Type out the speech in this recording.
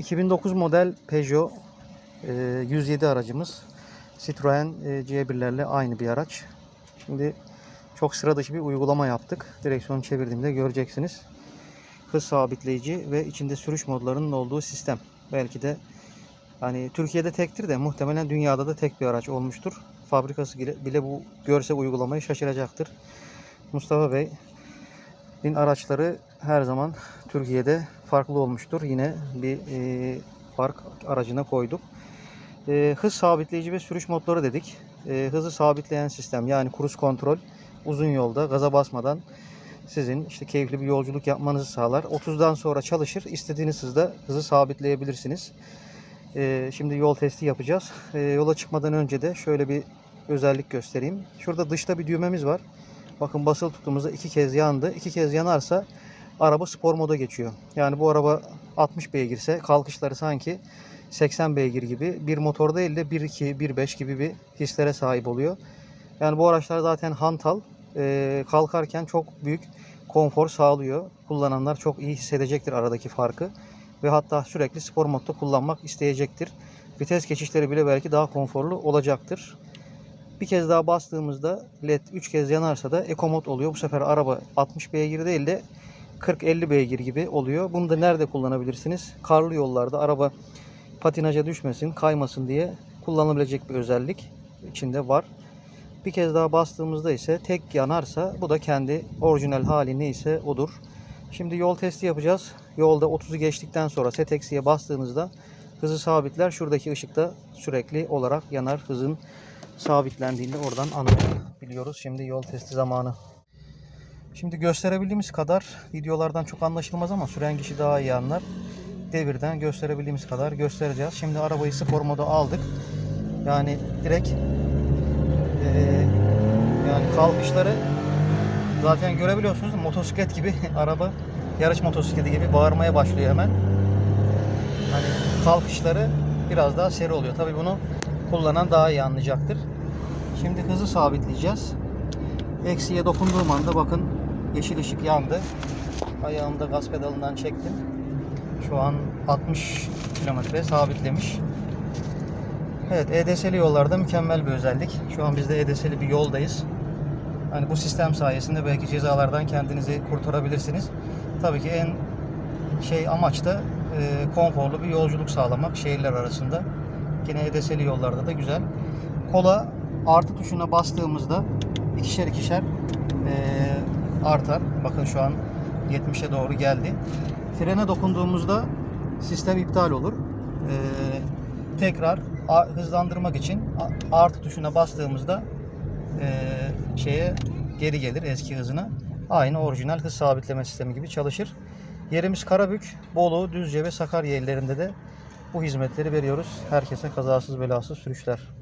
2009 model Peugeot e, 107 aracımız. Citroen e, C1'lerle aynı bir araç. Şimdi çok sıra dışı bir uygulama yaptık. Direksiyonu çevirdiğimde göreceksiniz. Hız sabitleyici ve içinde sürüş modlarının olduğu sistem. Belki de hani Türkiye'de tektir de muhtemelen dünyada da tek bir araç olmuştur. Fabrikası bile, bu görse uygulamayı şaşıracaktır. Mustafa Bey bin araçları her zaman Türkiye'de farklı olmuştur. Yine bir e, fark aracına koyduk. E, hız sabitleyici ve sürüş modları dedik. E, hızı sabitleyen sistem yani cruise kontrol uzun yolda gaza basmadan sizin işte keyifli bir yolculuk yapmanızı sağlar. 30'dan sonra çalışır. İstediğiniz hızda hızı sabitleyebilirsiniz. E, şimdi yol testi yapacağız. E, yola çıkmadan önce de şöyle bir özellik göstereyim. Şurada dışta bir düğmemiz var. Bakın basılı tuttuğumuzda iki kez yandı. İki kez yanarsa araba spor moda geçiyor. Yani bu araba 60 beygirse kalkışları sanki 80 beygir gibi bir motor değil de 1.2, 1.5 gibi bir hislere sahip oluyor. Yani bu araçlar zaten hantal. Ee, kalkarken çok büyük konfor sağlıyor. Kullananlar çok iyi hissedecektir aradaki farkı. Ve hatta sürekli spor modda kullanmak isteyecektir. Vites geçişleri bile belki daha konforlu olacaktır. Bir kez daha bastığımızda led 3 kez yanarsa da eco mod oluyor. Bu sefer araba 60 beygir değil de 40-50 beygir gibi oluyor. Bunu da nerede kullanabilirsiniz? Karlı yollarda araba patinaja düşmesin, kaymasın diye kullanılabilecek bir özellik içinde var. Bir kez daha bastığımızda ise tek yanarsa bu da kendi orijinal hali neyse odur. Şimdi yol testi yapacağız. Yolda 30'u geçtikten sonra set eksiye bastığınızda hızı sabitler. Şuradaki ışıkta sürekli olarak yanar. Hızın sabitlendiğinde oradan anlayabiliyoruz. Şimdi yol testi zamanı. Şimdi gösterebildiğimiz kadar videolardan çok anlaşılmaz ama süren kişi daha iyi anlar. Devirden gösterebildiğimiz kadar göstereceğiz. Şimdi arabayı spor moda aldık. Yani direkt eee, yani kalkışları zaten görebiliyorsunuz motosiklet gibi araba yarış motosikleti gibi bağırmaya başlıyor hemen. Hani kalkışları biraz daha seri oluyor. Tabii bunu kullanan daha iyi anlayacaktır. Şimdi hızı sabitleyeceğiz. Eksiye dokunduğum anda bakın yeşil ışık yandı. Ayağımda gaz pedalından çektim. Şu an 60 kilometre sabitlemiş. Evet EDS'li yollarda mükemmel bir özellik. Şu an biz de EDS'li bir yoldayız. Hani bu sistem sayesinde belki cezalardan kendinizi kurtarabilirsiniz. Tabii ki en şey amaç da e, konforlu bir yolculuk sağlamak şehirler arasında. Yine EDS'li yollarda da güzel. Kola artı tuşuna bastığımızda ikişer ikişer artar. Bakın şu an 70'e doğru geldi. Frene dokunduğumuzda sistem iptal olur. E, tekrar hızlandırmak için artı tuşuna bastığımızda e, şeye geri gelir eski hızına. Aynı orijinal hız sabitleme sistemi gibi çalışır. Yerimiz Karabük, Bolu, Düzce ve Sakarya illerinde de bu hizmetleri veriyoruz. Herkese kazasız belasız sürüşler.